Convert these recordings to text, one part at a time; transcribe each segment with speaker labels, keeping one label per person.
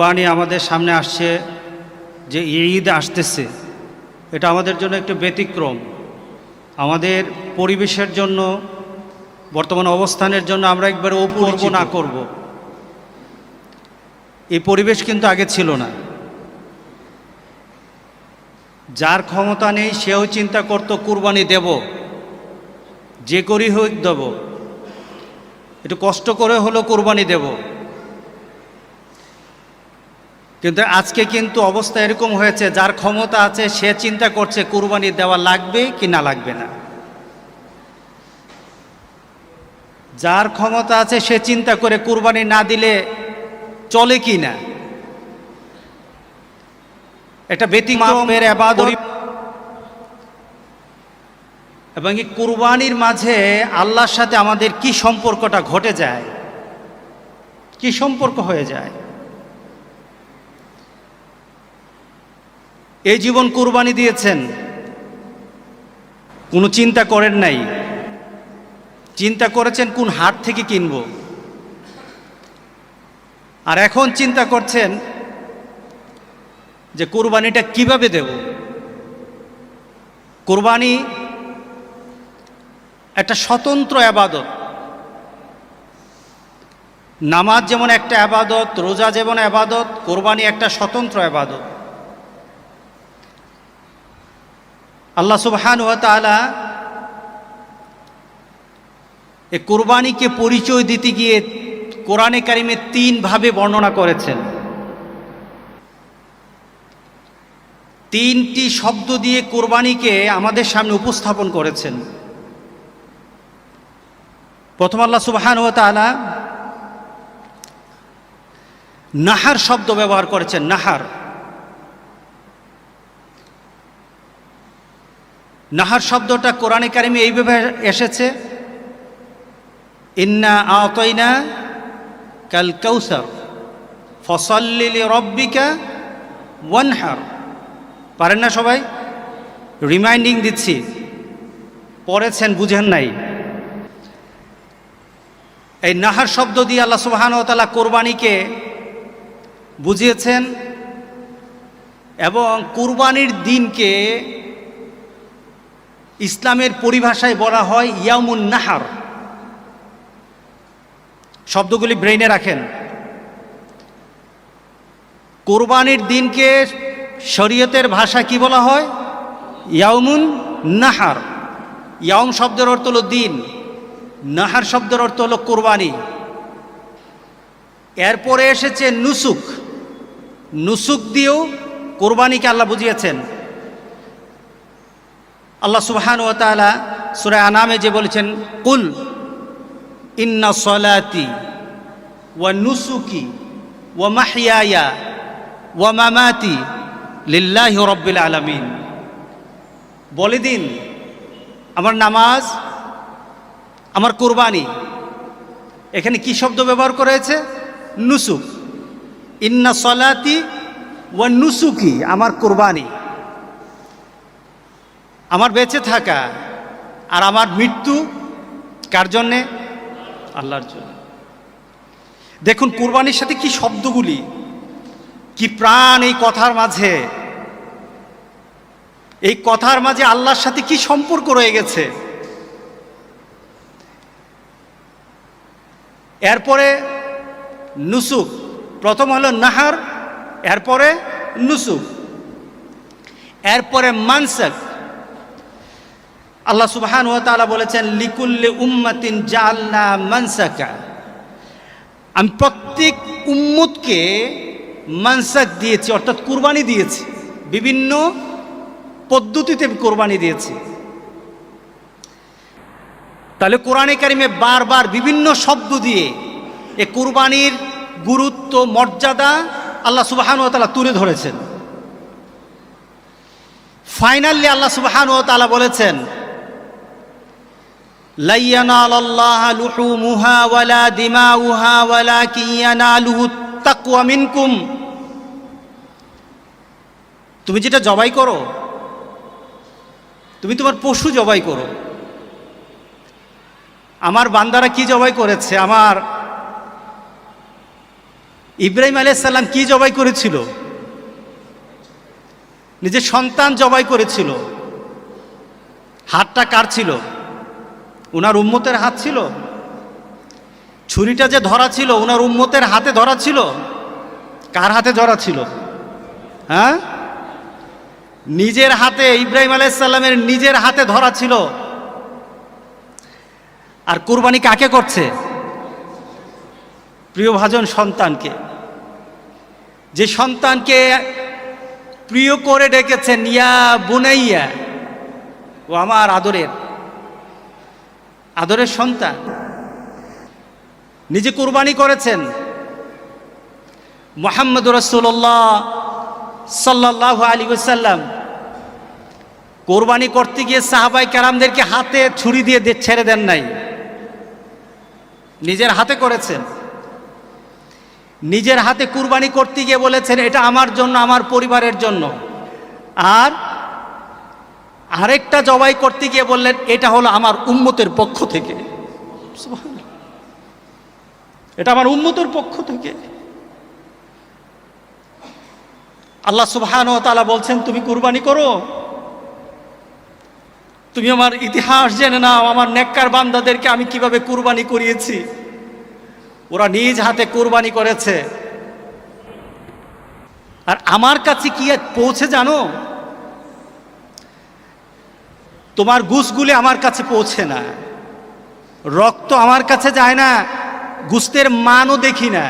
Speaker 1: বাণী আমাদের সামনে আসছে যে ঈদ আসতেছে এটা আমাদের জন্য একটু ব্যতিক্রম। আমাদের পরিবেশের জন্য বর্তমান অবস্থানের জন্য আমরা একবারে ও করব না করব। এই পরিবেশ কিন্তু আগে ছিল না। যার ক্ষমতা নেই সেও চিন্তা করতো কুরবানি দেব যে করি হোক দেব। একটু কষ্ট করে হলেও কুরবানি দেব। কিন্তু আজকে কিন্তু অবস্থা এরকম হয়েছে যার ক্ষমতা আছে সে চিন্তা করছে কুরবানি দেওয়া লাগবে কি না লাগবে না। যার ক্ষমতা আছে সে চিন্তা করে কুরবানি না দিলে চলে কি না। এটা ব্যতিক্রমের এবং এই কুরবানির মাঝে আল্লাহর সাথে আমাদের কি সম্পর্কটা ঘটে যায় কি সম্পর্ক হয়ে যায়। এই জীবন কুরবানি দিয়েছেন। কোনো চিন্তা করেন নাই। চিন্তা করেছেন কোন হাট থেকে কিনব। আর এখন চিন্তা করছেন যে কুরবানিটা কীভাবে দেব। কুরবানি একটা স্বতন্ত্র আবাদত। নামাজ যেমন একটা আবাদত, রোজা যেমন আবাদত, কোরবানি একটা স্বতন্ত্র আবাদত। আল্লাহ সুবহান ওয়া এ কোরবানিকে পরিচয় দিতে গিয়ে কোরআনে কারিমে তিনভাবে বর্ণনা করেছেন। তিনটি শব্দ দিয়ে কোরবানিকে আমাদের সামনে উপস্থাপন করেছেন। প্রথম আল্লাহ সুবহান ওয়া তাআলা নাহার শব্দ ব্যবহার করেছেন, নাহার। নাহার শব্দটা কোরআনে কারিমে এইভাবে এসেছে, ইন্না আতইনা কাল কৌসর ফসল্লিলি রব্বিকা ওয়ানহার। পারেন না সবাই? রিমাইন্ডিং দিচ্ছি, পড়েছেন, বুঝেন নাই। এই নাহার শব্দ দিয়ে আল্লাহ সুবাহান তালা কোরবানিকে বুঝিয়েছেন এবং কুরবানির দিনকে ইসলামের পরিভাষায় বলা হয় ইয়ামুন নাহার। শব্দগুলি ব্রেইনে রাখেন। কোরবানির দিনকে শরীয়তের ভাষা কি বলা হয়? ইয়ামুন নাহার। ইয়াউম শব্দের অর্থ হলো দিন। নাহার শব্দের অর্থ হলো কোরবানি। এরপরে এসেছে নুসুক। নুসুক দিয়েও কোরবানিকে আল্লাহ বুঝিয়েছেন। আল্লাহ সুবহান ও তালা সুরায় আনামে যে বলেছেন, কুল ইন্না সলাতি ওয়া নুসুকি ওয়া মাহিয়ায়া ওয়া মামাতি লিল্লাহি রব্বিল আলামিন। বলে দিন, আমার নামাজ, আমার কোরবানি, এখানে কি শব্দ ব্যবহার করা হয়েছে? নুসুক। ইন্না সলাতি ওয়া নুসুকি, আমার কোরবানি। আমার বেঁচে থাকা আর আমার মৃত্যু কার জন্যে? আল্লাহর জন্য। দেখুন, কুরবানির সাথে কি শব্দগুলি, কি প্রাণ এই কথার মাঝে? এই কথার মাঝে আল্লাহর সাথে কি সম্পর্ক রয়ে গেছে? এরপরে নুসুক প্রথম হলো নাহার, এরপরে নুসুক এরপরে মানসাক আল্লাহ সুবহান ওয়া তাআলা বলেছেন, লিকুল্লি উম্মাতিন জাআলনা মানসাকা। আমি প্রত্যেক উম্মতকে মানসাক দিয়েছি, অর্থাৎ কুরবানি দিয়েছি। বিভিন্ন পদ্ধতিতে কোরবানি দিয়েছি। তাহলে কোরআনে কারিমে বারবার বিভিন্ন শব্দ দিয়ে এ কুরবানির গুরুত্ব, মর্যাদা আল্লাহ সুবাহান ও তালা তুলে ধরেছেন। ফাইনালি আল্লাহ সুবাহান ও তালা বলেছেন লাইয়ানাল আল্লাহ লুহুমুহা ওয়ালা দিমাউহা ওয়ালাকিন ইয়ানালুহু তাকওয়া মিনকুম তুমি যেটা জবাই করো, তুমি তোমার পশু জবাই করো। আমার বান্দারা কি জবাই করেছে? আমার ইব্রাহিম আলাইসাল্লাম কি জবাই করেছিল? নিজের সন্তান জবাই করেছিল। হাতটা কার ছিল? ওনার উম্মতের হাত ছিল। ছুরিটা যে ধরা ছিল ওনার উম্মতের হাতে ধরা ছিল। কার হাতে ধরা ছিল? হ্যাঁ? নিজের হাতে, ইব্রাহিম আলাইসাল্লামের নিজের হাতে ধরা ছিল। আর কুরবানি কাকে করছে? প্রিয়ভাজন সন্তানকে। যে সন্তানকে প্রিয় করে ডেকেছেন, ইয়া বুনাইয়া, ও আমার আদরের। আদরের সন্তান। নিজে কুরবানি করেছেন। মোহাম্মদ রসুল্লাহ সাল্লাহ আলী সাল্লাম কোরবানি করতে গিয়ে সাহাবাই কারামদেরকে হাতে ছুরি দিয়ে ছেড়ে দেন নাই। নিজের হাতে করেছেন। নিজের হাতে কুরবানি করতে গিয়ে বলেছেন, এটা আমার জন্য, আমার পরিবারের জন্য। আর আরেকটা জবাই করতে গিয়ে বললেন, এটা হলো আমার উম্মতের পক্ষ থেকে। এটা আমার উম্মতের পক্ষ থেকে। আল্লাহ সুবহান তালা বলছেন, তুমি কুরবানি করো। তুমি আমার ইতিহাস জেনে নাও, আমার নেককার বান্দাদেরকে আমি কীভাবে কুরবানি করিয়েছি। ওরা নিজ হাতে কুরবানি করেছে। আর আমার কাছে কি পৌঁছে জানো? তোমার গুসগুলি আমার কাছে পৌঁছে না। রক্ত আমার কাছে যায় না, গুস্তের মানও দেখি না,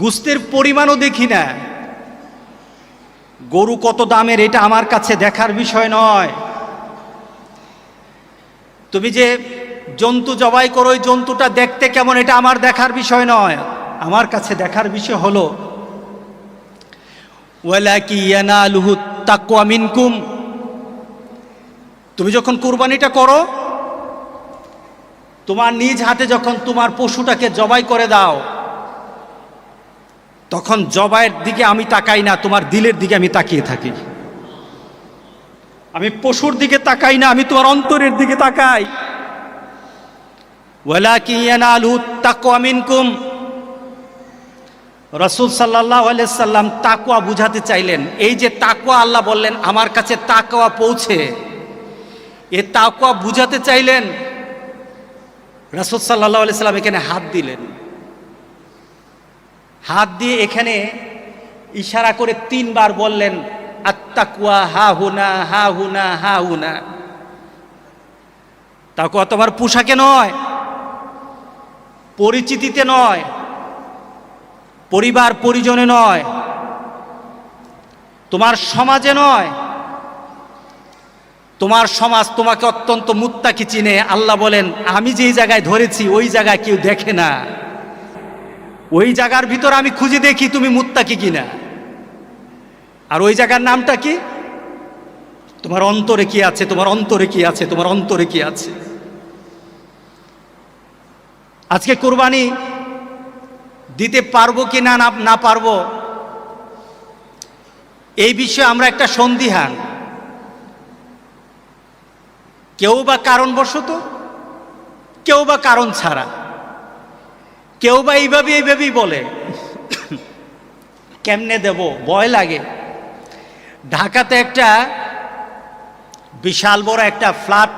Speaker 1: গুস্তের পরিমাণও দেখি না। গরু কত দামের এটা আমার কাছে দেখার বিষয় নয়। তুমি যে জন্তু জবাই করো, ওই জন্তুটা দেখতে কেমন এটা আমার দেখার বিষয় নয়। আমার কাছে দেখার বিষয় হলো, ওয়ালাকি ইয়ানালুহু তাকওয়া মিনকুম তুমি যখন কুরবানিটা করো, তোমার নিজ হাতে যখন তোমার পশুটাকে জবাই করে দাও, তখন জবাইয়ের দিকে আমি তাকাই না, তোমার দিলের দিকে আমি তাকিয়ে থাকি। আমি পশুর দিকে তাকাই না, আমি তোমার অন্তরের দিকে তাকাই। তাকওয়া মিনকুম। রসুল সাল্লাহ সাল্লাম তাকুয়া বুঝাতে চাইলেন, এই যে তাকুয়া আল্লাহ বললেন, আমার কাছে তাকুয়া পৌঁছে। এ তাকুয়া বুঝাতে চাইলেন। রসুল সাল্লাহ সাল্লাম এখানে হাত দিলেন। হাত দিয়ে এখানে ইশারা করে তিনবার বললেন আত্মাকুয়া হা হুনা হা হুনা হা হুনা তাকুয়া তোমার পোশাকে নয়, পরিচিতিতে নয়, পরিবার পরিজনে নয়, তোমার সমাজে নয়। তোমার সমাজ তোমাকে অত্যন্ত মুত্তাকি চিনে। আল্লাহ বলেন, আমি যেই জায়গায় ধরেছি, ওই জায়গায় কেউ দেখে না। ওই জায়গার ভিতর আমি খুঁজে দেখি তুমি মুত্তাকি কিনা। আর ওই জায়গার নামটা কি? তোমার অন্তরে কি আছে? তোমার অন্তরে কি আছে? তোমার অন্তরে কি আছে? আজকে কোরবানি দিতে পারব কি না, না- পারব, এই বিষয়ে আমরা একটা সন্দিহান। কেউ বা কারণবশত, কেউ বা কারণ ছাড়া। কেউ বা এইভাবে এইভাবেই বলে, কেমনে দেব? ভয় লাগে। ঢাকাতে একটা বিশাল বড় একটা ফ্ল্যাট,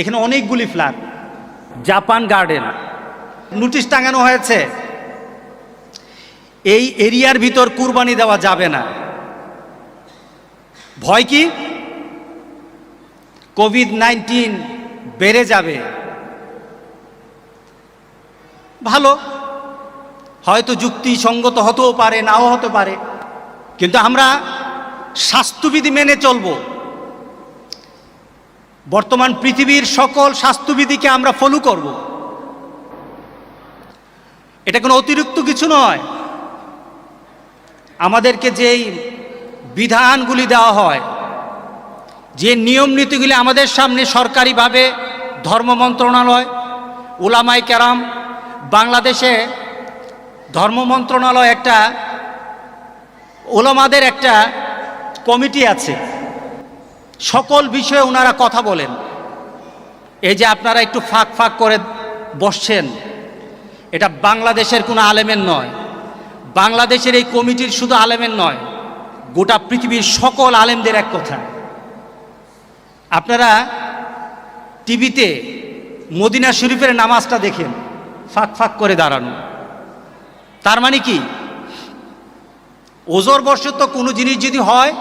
Speaker 1: এখানে অনেকগুলি ফ্ল্যাট, জাপান গার্ডেন। নোটিশ টাঙানো হয়েছে, এই এরিয়ার ভিতর কুরবানি দেওয়া যাবে না। ভয় কি? কোভিড নাইন্টিন বেড়ে যাবে। ভালো। হয়তো যুক্তিসঙ্গত হতেও পারে, নাও হতে পারে। কিন্তু আমরা স্বাস্থ্যবিধি মেনে চলব। বর্তমান পৃথিবীর সকল স্বাস্থ্যবিধিকে আমরা ফলো করব। এটা কোনো অতিরিক্ত কিছু নয়। আমাদেরকে যেই বিধানগুলি দেওয়া হয় যে নিয়ম নীতিগুলি আমাদের সামনে সরকারিভাবে ধর্ম মন্ত্রণালয় ওলামাই কেরাম, বাংলাদেশে ধর্ম মন্ত্রণালয় একটা ওলামাদের একটা কমিটি আছে। সকল বিষয়ে ওনারা কথা বলেন। এই যে আপনারা একটু ফাঁক ফাঁক করে বসছেন,
Speaker 2: এটা বাংলাদেশের কোনো আলেমের নয়। বাংলাদেশের এই কমিটির শুধু আলেমের নয়, গোটা পৃথিবীর সকল আলেমদের এক কথা। আপনারা টিভিতে মদিনা শরীফের নামাজটা দেখেন, ফাঁক ফাঁক করে দাঁড়ানো। তার মানে কি? ওজোর বর্ষত কোনো জিনিস যদি হয়,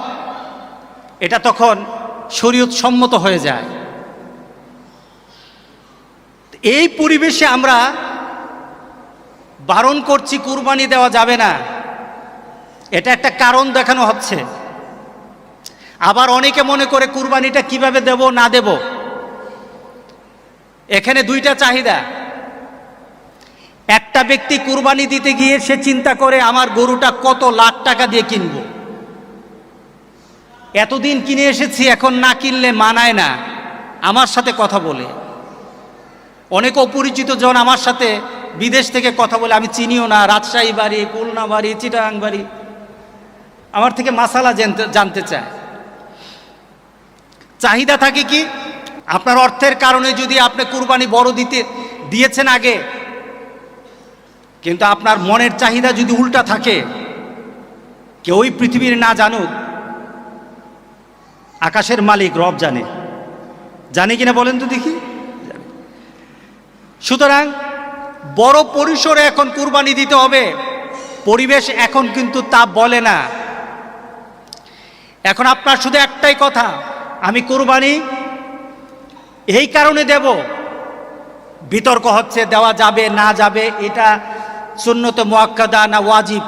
Speaker 2: এটা তখন শরীয়ত সম্মত হয়ে যায়। এই পরিবেশে আমরা বারণ করছি, কুরবানি দেওয়া যাবে না। এটা একটা কারণ দেখানো হচ্ছে। আবার অনেকে মনে করে কুরবানিটা কীভাবে দেব, না দেব? এখানে দুইটা চাহিদা। একটা ব্যক্তি কুরবানি দিতে গিয়ে সে চিন্তা করে, আমার গরুটা কত লাখ টাকা দিয়ে কিনব? এতদিন কিনে এসেছি, এখন না কিনলে মানায় না। আমার সাথে কথা বলে। অনেক অপরিচিত জন আমার সাথে বিদেশ থেকে কথা বলে, আমি চিনিও না, রাজশাহী বাড়ি, খুলনা বাড়ি চিটাং বাড়ি। আমার থেকে মাসালা জানতে চায়। চাহিদা থাকে কি? আপনার অর্থের কারণে যদি আপনি কুরবানি বড় দিতে, দিয়েছেন আগে, কিন্তু আপনার মনের চাহিদা যদি উল্টা থাকে, কেউই পৃথিবীর না জানুক, আকাশের মালিক রব জানে। জানে কিনা বলেন তো দেখি? সুতরাং বড় পরিসরে এখন কুরবানি দিতে হবে, পরিবেশ এখন কিন্তু তা বলে না। এখন আপনার শুধু একটাই কথা আমি কুরবানি, এই কারণে দেব। বিতর্ক হচ্ছে, দেওয়া যাবে, না যাবে, এটা সুন্নত, মোয়াক্কাদা না ওয়াজিব।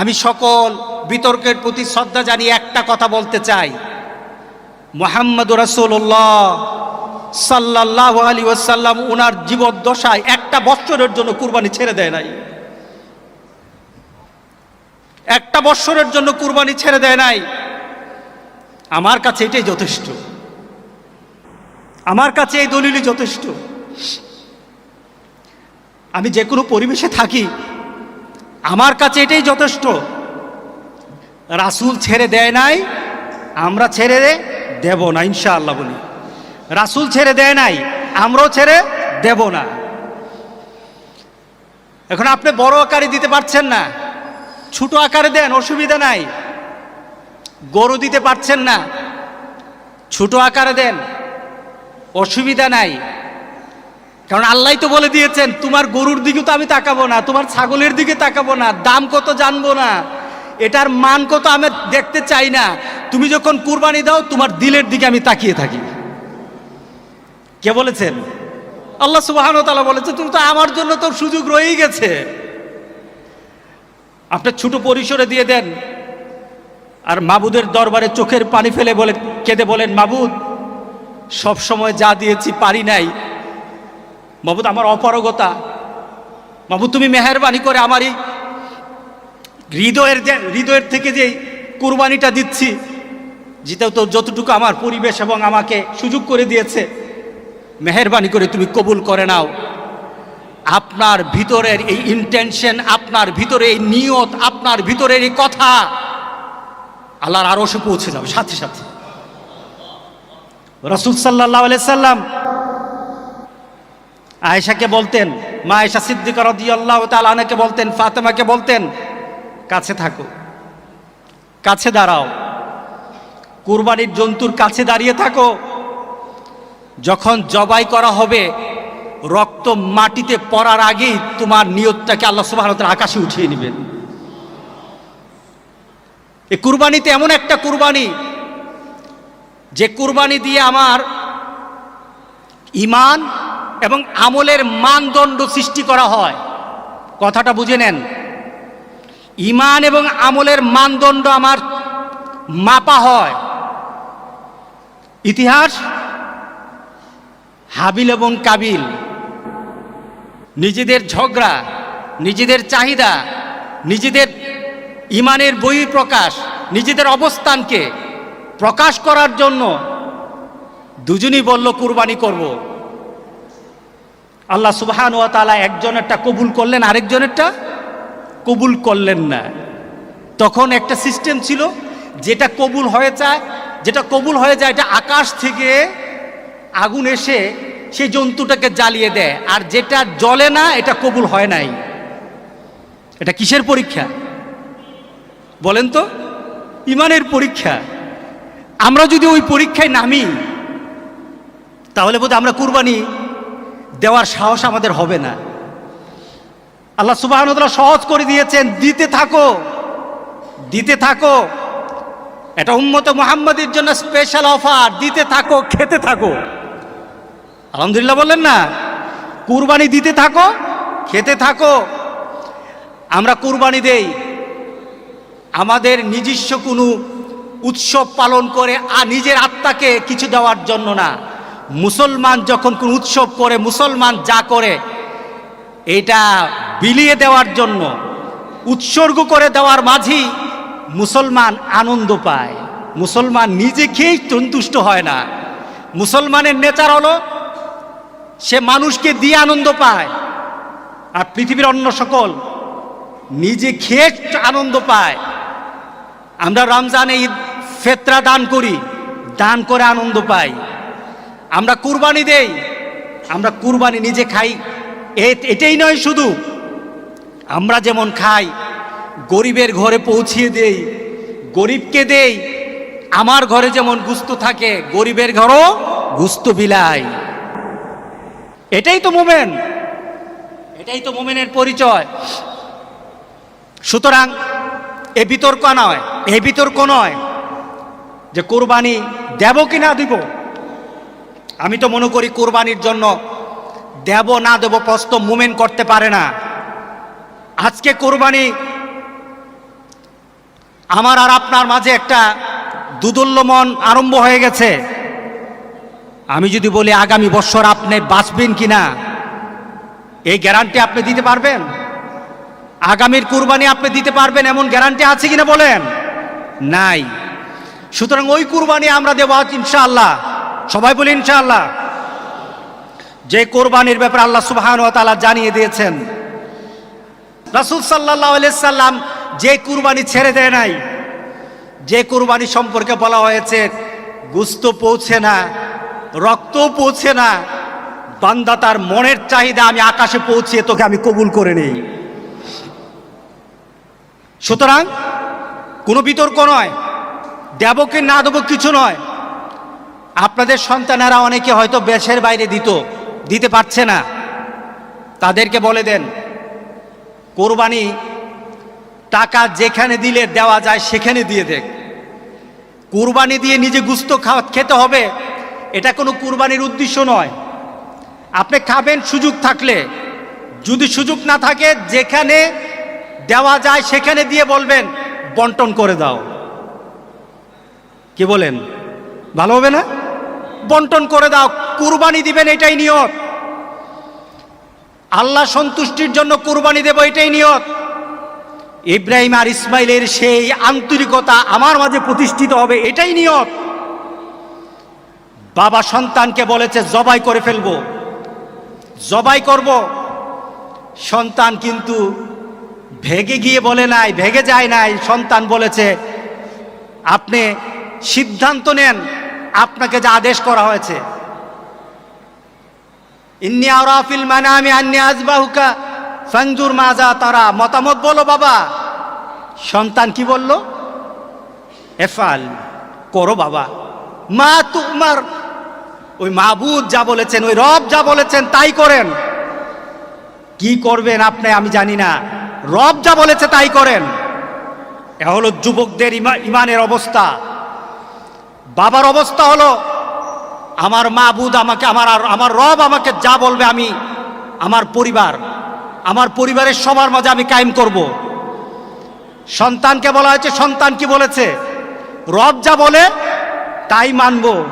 Speaker 2: আমি সকল বিতর্কের প্রতি শ্রদ্ধা জানিয়ে একটা কথা বলতে চাই। মোহাম্মদ রসুল্লাহ সাল্লাহ আলী ওসাল্লাম ওনার জীবদ্দশায় একটা বৎসরের জন্য কুরবানি ছেড়ে দেয় নাই। একটা বৎসরের জন্য কুরবানি ছেড়ে দেয় নাই। আমার কাছে এটাই যথেষ্ট। আমার কাছে এই দলিলই যথেষ্ট। আমি যে কোনো পরিবেশে থাকি, আমার কাছে এটাই যথেষ্ট। রাসুল ছেড়ে দেয় নাই, আমরা ছেড়ে দেব না, ইনশাআল্লাহ বলি। রাসুল ছেড়ে দেয় নাই, আমরাও ছেড়ে দেব না। এখন আপনি বড় আকারে দিতে পারছেন না। ছোট আকারে দেন, অসুবিধা নাই। গরু দিতে পারছেন না। ছোট আকারে দেন, অসুবিধা নাই। কারণ আল্লাহ তো বলে দিয়েছেন, তোমার গরুর দিকে তো আমি তাকাবো না, তোমার ছাগলের দিকে তাকাবো না, দাম কত জানব না, এটার মান কত আমি দেখতে চাই না, তুমি যখন কুরবানি দাও, তোমার দিলের দিকে আমি তাকিয়ে থাকি। কে বলেছেন? আল্লাহ সুবাহান তালা বলেছে, তুমি তো আমার জন্য তো সুযোগ রয়েই গেছে। আপনার ছোট পরিসরে দিয়ে দেন আর মাবুদের দরবারে চোখের পানি ফেলে বলে কেঁদে বলেন, মাবুদ, সব সময় যা দিয়েছি পারি নাই। মাবুদ, আমার অপারগতা। মাবুদ, তুমি মেহরবানি করে আমার এই হৃদয়ের যে হৃদয়ের থেকে যে কুরবানিটা দিচ্ছি যেটাও তো যতটুকু আমার পরিবেশ এবং আমাকে সুযোগ করে দিয়েছে, মেহরবানি করে তুমি কবুল করে নাও। আপনার ভিতরের এই ইন্টেনশন আপনার ভিতরে এই নিয়ত, আপনার ভিতরের এই কথা আল্লাহর আরও সে পৌঁছে যাবে, সাথে সাথে। রসুল সাল্লাহ সাল্লাম আয়েশাকে বলতেন, মা আয়েশা সিদ্দিকা রদিয়াল্লাহ তালানাকে বলতেন, ফাতেমাকে বলতেন, কাছে থাকো, কাছে দাঁড়াও। কুরবানির জন্তুর কাছে দাঁড়িয়ে থাকো। যখন জবাই করা হবে, রক্ত মাটিতে পড়ার আগেই তোমার নিয়তটাকে আল্লাহ সুবাহ আকাশে উঠিয়ে নেবেন। এই কুরবানিতে এমন একটা কুরবানি, যে কুরবানি দিয়ে আমার ইমান এবং আমলের মানদণ্ড সৃষ্টি করা হয়। কথাটা বুঝে নেন। ইমান এবং আমলের মানদণ্ড আমার মাপা হয়। ইতিহাস, হাবিল এবং কাবিল, নিজেদের ঝগড়া, নিজেদের চাহিদা, নিজেদের ইমানের বই প্রকাশ, নিজেদের অবস্থানকে প্রকাশ করার জন্য দুজনই বলল, কুরবানি করব। আল্লাহ সুবহান ওয়া তাআলা একজনেরটা কবুল করলেন, আরেকজনেরটা কবুল করলেন না। তখন একটা সিস্টেম ছিল, যেটা কবুল হয়ে যায়, যেটা কবুল হয়ে যায়, এটা আকাশ থেকে আগুন এসে সেই জন্তুটাকে জ্বালিয়ে দেয়, আর যেটা জ্বলে না, এটা কবুল হয় নাই। এটা কিসের পরীক্ষা? বলেন তো, ইমানের পরীক্ষা। আমরা যদি ওই পরীক্ষায় নামি, তাহলে বোধ আমরা কুরবানি দেওয়ার সাহস আমাদের হবে না। আল্লাহ সুবাহ সহজ করে দিয়েছেন, দিতে থাকো দিতে থাকো। এটা উম্মত মোহাম্মদের জন্য স্পেশাল অফার দিতে থাকো, খেতে থাকো। আলহামদুলিল্লাহ বললেন না, কুরবানি দিতে থাকো, খেতে থাকো। আমরা কুরবানি দেই। আমাদের নিজস্ব কোনো উৎসব পালন করে আর নিজের আত্মাকে কিছু দেওয়ার জন্য না। মুসলমান যখন কোন উৎসব করে, মুসলমান যা করে, এটা বিলিয়ে দেওয়ার জন্য, উৎসর্গ করে দেওয়ার মাঝেই মুসলমান আনন্দ পায়। মুসলমান নিজে খেয়েই সন্তুষ্ট হয় না। মুসলমানের নেচার হলো, সে মানুষকে দিয়ে আনন্দ পায়। আর পৃথিবীর অন্য সকল নিজে খেয়ে আনন্দ পায়। আমরা রমজানে ঈদ, ফেতরা দান করি, দান করে আনন্দ পাই। আমরা কুরবানি দেই, আমরা কুরবানি নিজে খাই। এটাই নয় শুধু, আমরা যেমন খাই, গরিবের ঘরে পৌঁছিয়ে দেই, গরিবকে দেই, আমার ঘরে যেমন গুস্ত থাকে, গরিবের ঘরও গুস্ত বিলাই এটাই তো মোমেন, এটাই তো মোমেনের পরিচয়। সুতরাং এ বিতর্ক নয়। এ বিতর্ক নয় যে কোরবানি দেব কি না দিব? আমি তো মনে করি কোরবানির জন্য দেব না দেব প্রস্ত মুমেন করতে পারে না। আজকে কোরবানি আমার আর আপনার মাঝে একটা দুদুল্যমন আরম্ভ হয়ে গেছে। আমি যদি বলি আগামী বছর আপনি বাঁচবেন কি না, এই গ্যারান্টি আপনি দিতে পারবেন? আগামীর কুরবানি আপনি দিতে পারবেন এমন গ্যারান্টি আছে কিনা বলেন? নাই। সুতরাং ওই কুরবানি আমরা দেবো ইনশাআল্লাহ। সবাই বলি ইনশাআল্লাহ। যে কোরবানির ব্যাপারে আল্লাহ সুবহান ও তাআলা জানিয়ে দিয়েছেন। রাসূল আলাইহি সাল্লাম যে কুরবানি ছেড়ে দেয় নাই, যে কুরবানি সম্পর্কে বলা হয়েছে, গুস্ত পৌঁছে না রক্ত পৌঁছে না, বান্দা তার মনের চাহিদা আমি আকাশে পৌঁছিয়ে তোকে আমি কবুল করে নেই। সুতরাং কোনো বিতর্ক নয়। দেব কি না দেবো কিছু নয়। আপনাদের সন্তানেরা অনেকে হয়তো বেশের বাইরে দিত, দিতে পারছে না। তাদেরকে বলে দেন, কোরবানি টাকা যেখানে দিলে দেওয়া যায় সেখানে দিয়ে দেখ। কোরবানি দিয়ে নিজে গুস্ত খাওয়া, খেতে হবে, এটা কোনো কোরবানির উদ্দেশ্য নয়। আপনি খাবেন সুযোগ থাকলে। যদি সুযোগ না থাকে, যেখানে দেওয়া যায় সেখানে দিয়ে বলবেন বন্টন করে দাও। কি বলেন? ভালো হবে না? বন্টন করে দাও, কুরবানি দিবেন, এটাই নিয়ত। আল্লাহ সন্তুষ্টির জন্য কুরবানি দেব, এটাই নিয়ত। ইব্রাহিম আর ইসমাইলের সেই আন্তরিকতা আমার মাঝে প্রতিষ্ঠিত হবে, এটাই নিয়ত। বাবা সন্তানকে বলেছে, জবাই করে ফেলব। জবাই করব। সন্তান কিন্তু ভেগে গিয়ে বলে নাই, ভেগে যায় নাই, সন্তান বলেছে, আপনি সিদ্ধান্ত নেন, আপনাকে যা আদেশ করা হয়েছে। ইন্নি আরাফিল মানামি আন্নি আজবাহুকা, ফানজুর মাজা তারা মতামত বলো বাবা। সন্তান কি বলল? এফাল করো বাবা। মা তোমার ওই মাহবুদ যা বলেছেন, ওই রব যা বলেছেন, তাই করেন। কি করবেন আপনি আমি জানি না। রব যা বলেছে তাই করেন। এ হলো যুবকদের ইমা- ইমানের অবস্থা। বাবার অবস্থা হলো, আমার মা বুধ আমাকে, আমার আমার রব আমাকে যা বলবে আমি আমার পরিবার, আমার পরিবারের সবার মাঝে আমি কায়েম করব। সন্তানকে বলা হয়েছে, সন্তান কি বলেছে? রব যা বলে তাই মানবো।